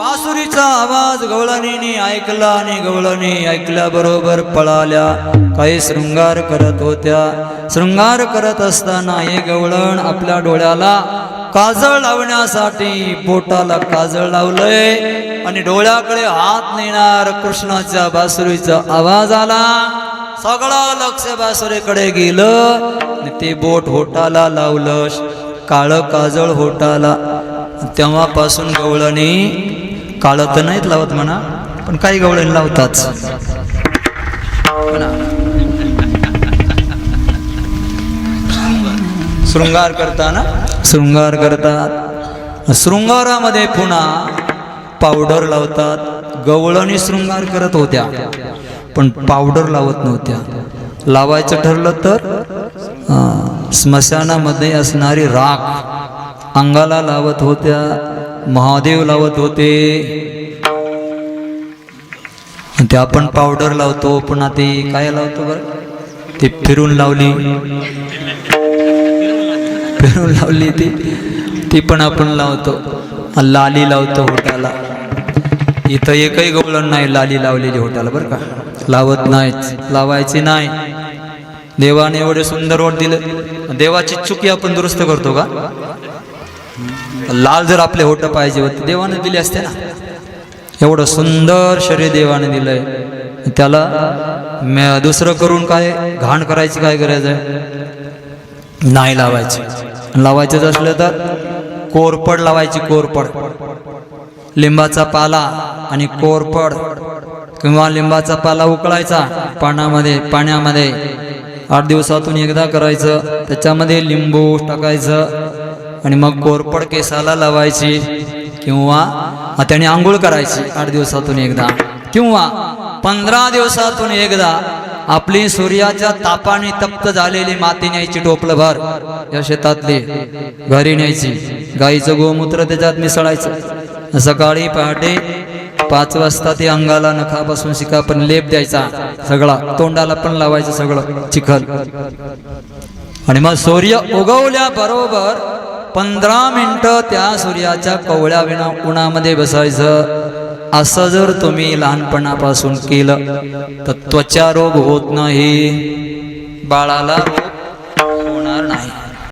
बासुरीचा आवाज गवळणीने ऐकला आणि गवळणी ऐकल्याबरोबर पळाल्या. काही शृंगार करत होत्या. शृंगार करत असताना हे गवळण आपल्या डोळ्याला काजळ लावण्यासाठी बोटाला काजळ लावलंय आणि डोळ्याकडे हात नेणार कृष्णाच्या बासुरीचा आवाज आला. सगळं लक्ष बासुरीकडे गेलं ते बोट होटाला लावलं. काळं काजळ होटाला. तेव्हापासून गवळणी काळं तर नाहीत लावत म्हणा पण काही गवळणी लावतात शृंगार करताना? शृंगार करतात. शृंगारामध्ये पुन्हा पावडर लावतात. गवळणी शृंगार करत होत्या पण पावडर लावत नव्हत्या. लावायचं ठरलं तर स्मशानामध्ये असणारी राख अंगाला लावत होत्या. महादेव लावत होते. ते आपण पावडर लावतो पुन्हा ते काय लावतो बरं? ते फिरून लावली. फिरून लावली ती. ती पण आपण लावतो. लाली लावतो होटाला इथं एकही गवळण नाही लाली लावलेली होटाला बरं का? लावत नाहीच लावायची नाही. देवाने एवढे सुंदर वाट दिलं. देवाची चुकी आपण दुरुस्त करतो का? लाल जर आपले होट पाहिजे होते देवाने दिले असते ना. एवढं सुंदर शरीर देवाने दिलंय. त्याला म- दुसरं करून काय घाण करायची काय गरज आहे? नाही लावायची. लावायचंच असलं तर कोरपड लावायची कोरपड. लिंबाचा पाला आणि कोरपड. किंवा लिंबाचा पाला उकळायचा पाण्यामध्ये पाण्यामध्ये. आठ दिवसातून एकदा करायचं त्याच्यामध्ये लिंबू टाकायचं आणि मग कोरपड केसाला लावायची किंवा त्याने आंघोळ करायची आठ दिवसातून एकदा किंवा पंधरा दिवसातून एकदा आपली सूर्याच्या तापाने तप्त झालेली माती न्यायची टोपलं भर या शेतातली घरी न्यायची गाईचं गोमूत्र त्याच्यात मिसळायचं. सकाळी पहाटे पाच वाजता ते अंगाला नखापासून शिका पण लेप द्यायचा सगळा तोंडाला पण लावायचं सगळं चिखल. आणि मग सूर्य उगवल्या बरोबर पंधरा मिनटं त्या सूर्याच्या कवळ्या विना उन्हामध्ये बसायचं. असं जर तुम्ही लहानपणापासून केलं तर त्वचा रोग होत नाही. बाळाला रोग